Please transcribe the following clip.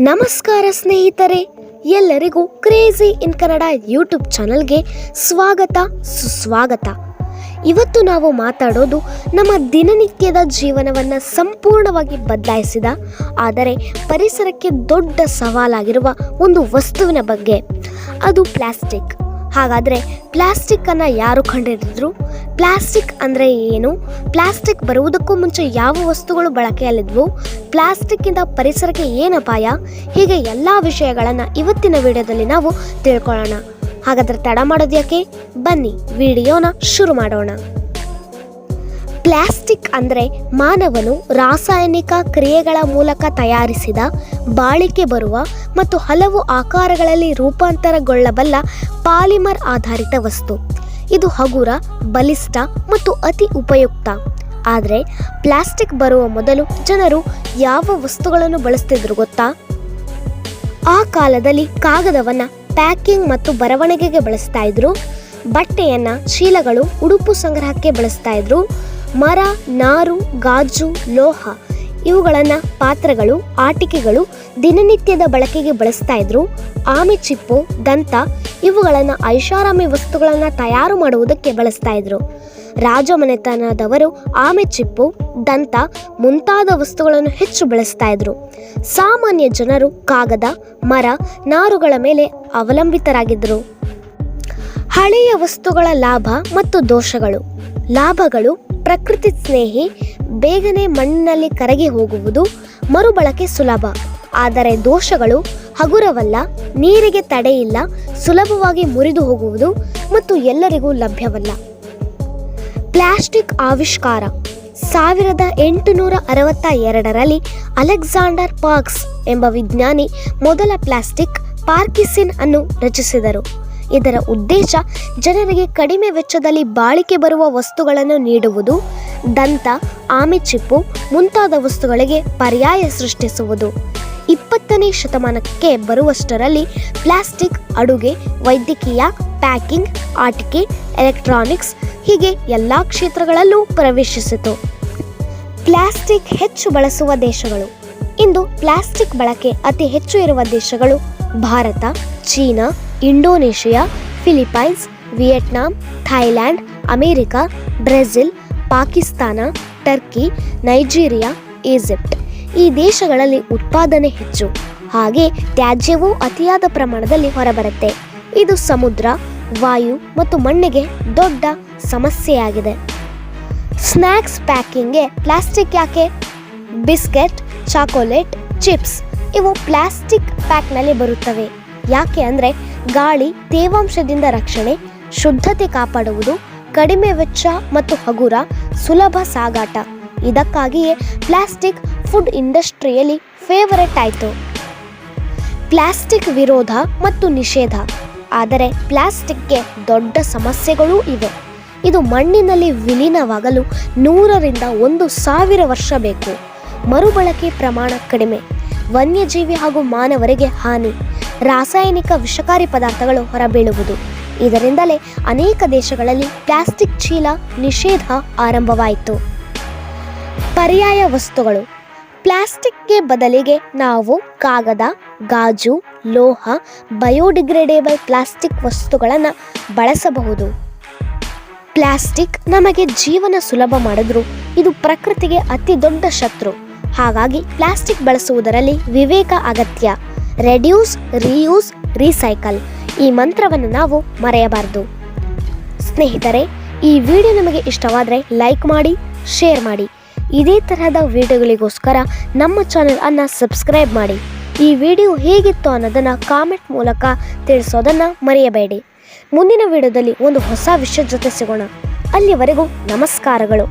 ನಮಸ್ಕಾರ ಸ್ನೇಹಿತರೆ, ಎಲ್ಲರಿಗೂ ಕ್ರೇಜಿ ಇನ್ ಕನ್ನಡ ಯೂಟ್ಯೂಬ್ ಚಾನಲ್ಗೆ ಸ್ವಾಗತ, ಸುಸ್ವಾಗತ. ಇವತ್ತು ನಾವು ಮಾತಾಡೋದು ನಮ್ಮ ದಿನನಿತ್ಯದ ಜೀವನವನ್ನು ಸಂಪೂರ್ಣವಾಗಿ ಬದಲಾಯಿಸಿದ, ಆದರೆ ಪರಿಸರಕ್ಕೆ ದೊಡ್ಡ ಸವಾಲಾಗಿರುವ ಒಂದು ವಸ್ತುವಿನ ಬಗ್ಗೆ. ಅದು ಪ್ಲಾಸ್ಟಿಕ್. ಹಾಗಾದರೆ ಪ್ಲಾಸ್ಟಿಕ್ಕನ್ನು ಯಾರು ಕಂಡುಹಿಡಿದ್ರು ಪ್ಲಾಸ್ಟಿಕ್ ಅಂದರೆ ಏನು? ಪ್ಲಾಸ್ಟಿಕ್ ಬರುವುದಕ್ಕೂ ಮುಂಚೆ ಯಾವ ವಸ್ತುಗಳು ಬಳಕೆಯಲ್ಲಿದ್ವು? ಪ್ಲಾಸ್ಟಿಕ್ಕಿಂದ ಪರಿಸರಕ್ಕೆ ಏನು ಅಪಾಯ? ಹೀಗೆ ಎಲ್ಲ ವಿಷಯಗಳನ್ನು ಇವತ್ತಿನ ವಿಡಿಯೋದಲ್ಲಿ ನಾವು ತಿಳ್ಕೊಳ್ಳೋಣ. ಹಾಗಾದರೆ ತಡ ಮಾಡೋದು ಯಾಕೆ ಬನ್ನಿ, ವಿಡಿಯೋನ ಶುರು ಮಾಡೋಣ. ಪ್ಲಾಸ್ಟಿಕ್ ಅಂದರೆ ಮಾನವನು ರಾಸಾಯನಿಕ ಕ್ರಿಯೆಗಳ ಮೂಲಕ ತಯಾರಿಸಿದ, ಬಾಳಿಕೆ ಬರುವ ಮತ್ತು ಹಲವು ಆಕಾರಗಳಲ್ಲಿ ರೂಪಾಂತರಗೊಳ್ಳಬಲ್ಲ ಪಾಲಿಮರ್ ಆಧಾರಿತ ವಸ್ತು. ಇದು ಹಗುರ, ಬಲಿಷ್ಠ ಮತ್ತು ಅತಿ ಉಪಯುಕ್ತ. ಆದರೆ ಪ್ಲಾಸ್ಟಿಕ್ ಬರುವ ಮೊದಲು ಜನರು ಯಾವ ವಸ್ತುಗಳನ್ನು ಬಳಸ್ತಿದ್ರು ಗೊತ್ತಾ? ಆ ಕಾಲದಲ್ಲಿ ಕಾಗದವನ್ನು ಪ್ಯಾಕಿಂಗ್ ಮತ್ತು ಬರವಣಿಗೆಗೆ ಬಳಸ್ತಾ ಇದ್ರು, ಬಟ್ಟೆಯನ್ನು, ಚೀಲಗಳು, ಉಡುಪು ಸಂಗ್ರಹಕ್ಕೆ ಬಳಸ್ತಾ ಇದ್ರು ಮರ, ನಾರು, ಗಾಜು, ಲೋಹ ಇವುಗಳನ್ನು ಪಾತ್ರೆಗಳು, ಆಟಿಕೆಗಳು ದಿನನಿತ್ಯದ ಬಳಕೆಗೆ ಬಳಸ್ತಾ ಇದ್ರು. ಆಮೆ ಚಿಪ್ಪು, ದಂತ ಇವುಗಳನ್ನು ಐಷಾರಾಮಿ ವಸ್ತುಗಳನ್ನು ತಯಾರು ಮಾಡುವುದಕ್ಕೆ ಬಳಸ್ತಾ ಇದ್ರು. ರಾಜಮನೆತನದವರು ಆಮೆ ಚಿಪ್ಪು, ದಂತ ಮುಂತಾದ ವಸ್ತುಗಳನ್ನು ಹೆಚ್ಚು ಬಳಸ್ತಾ ಇದ್ರು. ಸಾಮಾನ್ಯ ಜನರು ಕಾಗದ, ಮರ, ನಾರುಗಳ ಮೇಲೆ ಅವಲಂಬಿತರಾಗಿದ್ದರು ಹಳೆಯ ವಸ್ತುಗಳ ಲಾಭ ಮತ್ತು ದೋಷಗಳು. ಲಾಭಗಳು ಪ್ರಕೃತಿ ಸ್ನೇಹಿ ಬೇಗನೆ ಮಣ್ಣಿನಲ್ಲಿ ಕರಗಿ ಹೋಗುವುದು ಮರುಬಳಕೆ ಸುಲಭ. ಆದರೆ ದೋಷಗಳು ಹಗುರವಲ್ಲ, ನೀರಿಗೆ ತಡೆಯಿಲ್ಲ, ಸುಲಭವಾಗಿ ಮುರಿದು ಹೋಗುವುದು ಮತ್ತು ಎಲ್ಲರಿಗೂ ಲಭ್ಯವಲ್ಲ. ಪ್ಲಾಸ್ಟಿಕ್ ಆವಿಷ್ಕಾರ. ಸಾವಿರದ ಎಂಟುನೂರ ಅರವತ್ತ ಎರಡರಲ್ಲಿ ಅಲೆಕ್ಸಾಂಡರ್ ಪಾರ್ಕ್ಸ್ ಎಂಬ ವಿಜ್ಞಾನಿ ಮೊದಲ ಪ್ಲಾಸ್ಟಿಕ್ ಪಾರ್ಕಿಸಿನ್ ಅನ್ನು ರಚಿಸಿದರು. ಇದರ ಉದ್ದೇಶ ಜನರಿಗೆ ಕಡಿಮೆ ವೆಚ್ಚದಲ್ಲಿ ಬಾಳಿಕೆ ಬರುವ ವಸ್ತುಗಳನ್ನು ನೀಡುವುದು, ದಂತ ಆಮೆಚಿಪ್ಪು ಮುಂತಾದ ವಸ್ತುಗಳಿಗೆ ಪರ್ಯಾಯ ಸೃಷ್ಟಿಸುವುದು. ಇಪ್ಪತ್ತನೇ ಶತಮಾನಕ್ಕೆ ಬರುವಷ್ಟರಲ್ಲಿ ಪ್ಲಾಸ್ಟಿಕ್, ಅಡುಗೆ, ವೈದ್ಯಕೀಯ, ಪ್ಯಾಕಿಂಗ್, ಆಟಿಕೆ, ಎಲೆಕ್ಟ್ರಾನಿಕ್ಸ್ ಹೀಗೆ ಎಲ್ಲ ಕ್ಷೇತ್ರಗಳಲ್ಲೂ ಪ್ರವೇಶಿಸಿತು. ಪ್ಲಾಸ್ಟಿಕ್ ಹೆಚ್ಚು ಬಳಸುವ ದೇಶಗಳು. ಇಂದು ಪ್ಲಾಸ್ಟಿಕ್ ಬಳಕೆ ಅತಿ ಹೆಚ್ಚು ಇರುವ ದೇಶಗಳು Bharat, China Indonesia, Philippines, Vietnam Thailand America, Brazil, Pakistan, Turkey, Nigeria, Egypt. ಈ ದೇಶಗಳಲ್ಲಿ ಉತ್ಪಾದನೆ ಹೆಚ್ಚು. ಹಾಗೆ ತ್ಯಾಜ್ಯವೂ ಅತಿಯಾದ ಪ್ರಮಾಣದಲ್ಲಿ ಹೊರಬರುತ್ತೆ. ಇದು ಸಮುದ್ರ, ವಾಯು ಮತ್ತು ಮಣ್ಣಿಗೆ ದೊಡ್ಡ ಸಮಸ್ಯೆಯಾಗಿದೆ. ಸ್ನ್ಯಾಕ್ಸ್ ಪ್ಯಾಕಿಂಗ್ಗೆ ಪ್ಲಾಸ್ಟಿಕ್ ಯಾಕೆ? ಬಿಸ್ಕೆಟ್, ಚಾಕೊಲೇಟ್, ಚಿಪ್ಸ್ ಇವು ಪ್ಲಾಸ್ಟಿಕ್ ಪ್ಯಾಕ್ನಲ್ಲಿ ಬರುತ್ತವೆ. ಯಾಕೆ ಅಂದರೆ ಗಾಳಿ ತೇವಾಂಶದಿಂದ ರಕ್ಷಣೆ, ಶುದ್ಧತೆ ಕಾಪಾಡುವುದು, ಕಡಿಮೆ ವೆಚ್ಚ ಮತ್ತು ಹಗುರ, ಸುಲಭ ಸಾಗಾಟ. ಇದಕ್ಕಾಗಿಯೇ ಪ್ಲಾಸ್ಟಿಕ್ ಫುಡ್ ಇಂಡಸ್ಟ್ರಿಯಲ್ಲಿ ಫೇವರೆಟ್ ಆಯಿತು. ಪ್ಲಾಸ್ಟಿಕ್ ವಿರೋಧ ಮತ್ತು ನಿಷೇಧ. ಆದರೆ ಪ್ಲಾಸ್ಟಿಕ್ಗೆ ದೊಡ್ಡ ಸಮಸ್ಯೆಗಳೂ ಇವೆ. ಇದು ಮಣ್ಣಿನಲ್ಲಿ ವಿಲೀನವಾಗಲು ನೂರರಿಂದ ಒಂದು ಸಾವಿರ ವರ್ಷ ಬೇಕು. ಮರುಬಳಕೆ ಪ್ರಮಾಣ ಕಡಿಮೆ. ವನ್ಯಜೀವಿ ಹಾಗೂ ಮಾನವರಿಗೆ ಹಾನಿ. ರಾಸಾಯನಿಕ ವಿಷಕಾರಿ ಪದಾರ್ಥಗಳು ಹೊರಬೀಳುವುದು. ಇದರಿಂದಲೇ ಅನೇಕ ದೇಶಗಳಲ್ಲಿ ಪ್ಲಾಸ್ಟಿಕ್ ಚೀಲ ನಿಷೇಧ ಆರಂಭವಾಯಿತು. ಪರ್ಯಾಯ ವಸ್ತುಗಳು. ಪ್ಲಾಸ್ಟಿಕ್ಗೆ ಬದಲಿಗೆ ನಾವು ಕಾಗದ, ಗಾಜು, ಲೋಹ, ಬಯೋಡಿಗ್ರೇಡೇಬಲ್ ಪ್ಲಾಸ್ಟಿಕ್ ವಸ್ತುಗಳನ್ನು ಬಳಸಬಹುದು. ಪ್ಲಾಸ್ಟಿಕ್ ನಮಗೆ ಜೀವನ ಸುಲಭ ಮಾಡಿದ್ರು ಇದು ಪ್ರಕೃತಿಗೆ ಅತಿ ದೊಡ್ಡ ಶತ್ರು. ಹಾಗಾಗಿ ಪ್ಲಾಸ್ಟಿಕ್ ಬಳಸುವುದರಲ್ಲಿ ವಿವೇಕ ಅಗತ್ಯ. Reduce, reuse, recycle. ಈ ಮಂತ್ರವನ್ನು ನಾವು ಮರೆಯಬಾರದು. ಸ್ನೇಹಿತರೆ, ಈ ವಿಡಿಯೋ ನಿಮಗೆ ಇಷ್ಟವಾದರೆ ಲೈಕ್ ಮಾಡಿ, ಶೇರ್ ಮಾಡಿ. ಇದೇ ತರಹದ ವಿಡಿಯೋಗಳಿಗೋಸ್ಕರ ನಮ್ಮ ಚಾನೆಲ್ ಅನ್ನು ಸಬ್ಸ್ಕ್ರೈಬ್ ಮಾಡಿ. ಈ ವಿಡಿಯೋ ಹೇಗಿತ್ತು ಅನ್ನೋದನ್ನು ಕಾಮೆಂಟ್ ಮೂಲಕ ತಿಳಿಸೋದನ್ನು ಮರೆಯಬೇಡಿ. ಮುಂದಿನ ವಿಡಿಯೋದಲ್ಲಿ ಒಂದು ಹೊಸ ವಿಷಯದ ಜೊತೆ ಸಿಗೋಣ. ಅಲ್ಲಿವರೆಗೂ ನಮಸ್ಕಾರಗಳು.